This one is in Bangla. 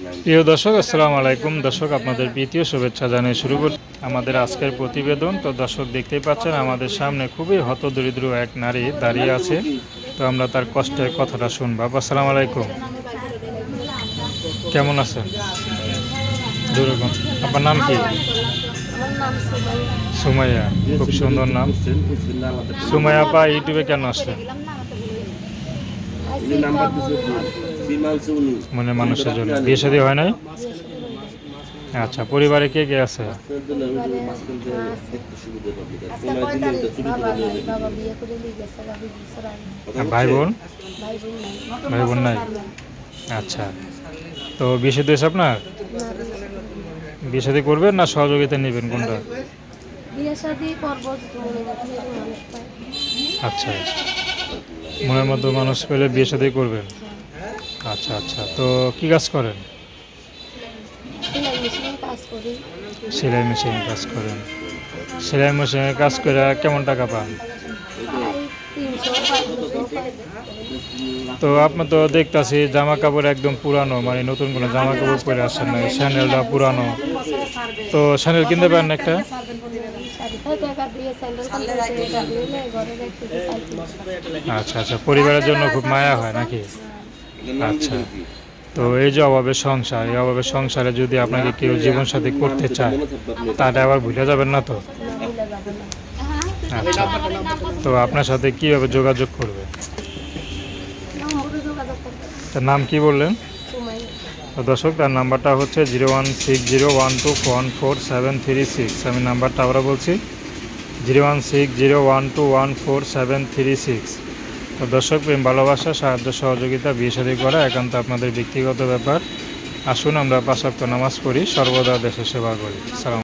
প্রিয় দর্শক, আসসালামু আলাইকুম। দর্শক, আপনাদের প্রীতীয় শুভেচ্ছা জানিয়ে শুরু করি আমাদের আজকের প্রতিবেদন, তো দর্শক দেখতেই পাচ্ছেন, আমাদের সামনে খুবই হতদরিদ্র এক নারী দাঁড়িয়ে আছে। তো আমরা তার কষ্টের কথাটা শুনব। আসসালামু আলাইকুম। কেমন আছেন? আপনার নাম কি? সুমাইয়া। খুব সুন্দর নাম। সুমাইয়া আপা, ইউটিউবে কেন আসলেন? মনে মানুষের জন্য। বিয়ে শাদী হয় নাই? আচ্ছা পরিবারে কে কে আছে? ভাই বোন? ভাই বোন নাই? আচ্ছা। তো বিয়ে শাদী হয়েছে আপনার? বিয়ে শাদী করবেন না সহযোগিতা নেবেন কোনটা? আচ্ছা। মনের মতো মানুষ পেলে বিয়ে শাদী করবেন? আচ্ছা আচ্ছা। তো কি কাজ করেন? সেলাই মেশিনে কাজ করেন। সেলাই মেশিনে কাজ করে কেমন টাকা পান? তো আপনি তো দেখতাছি জামা কাপড় একদম পুরানো মানে নতুন কোনো জামা কাপড় পরে আসেন না স্যান্ডেলটা পুরানো। তো স্যান্ডেল কিনতে পারেন একটা? টাকা দিয়ে স্যান্ডেল কিনতে ঘরে রেখে আচ্ছা আচ্ছা পরিবারের জন্য খুব মায়া হয় নাকি? আচ্ছা তো এই যে অভাবের সংসার এই অভাবের সংসারে যদি আপনাকে কেউ জীবনসাথী করতে চায় তাটা আবার ভুলে যাবেন না তো? আচ্ছা তো আপনার সাথে কীভাবে যোগাযোগ করবে? তার নাম কি বললেন? তো দর্শক, তার নাম্বারটা হচ্ছে zero one six zero one two one four seven three six. আমি নাম্বারটা আবার বলছি, zero one six zero one two one four seven three six. তো দর্শক, প্রেম, ভালোবাসা, সাহায্য, সহযোগিতা, বিয়ে সাদী করা একান্ত আপনাদের ব্যক্তিগত ব্যাপার। আসুন আমরা পাশাক্ত নামাজ পড়ি, সর্বদা দেশের সেবা করি। সালাম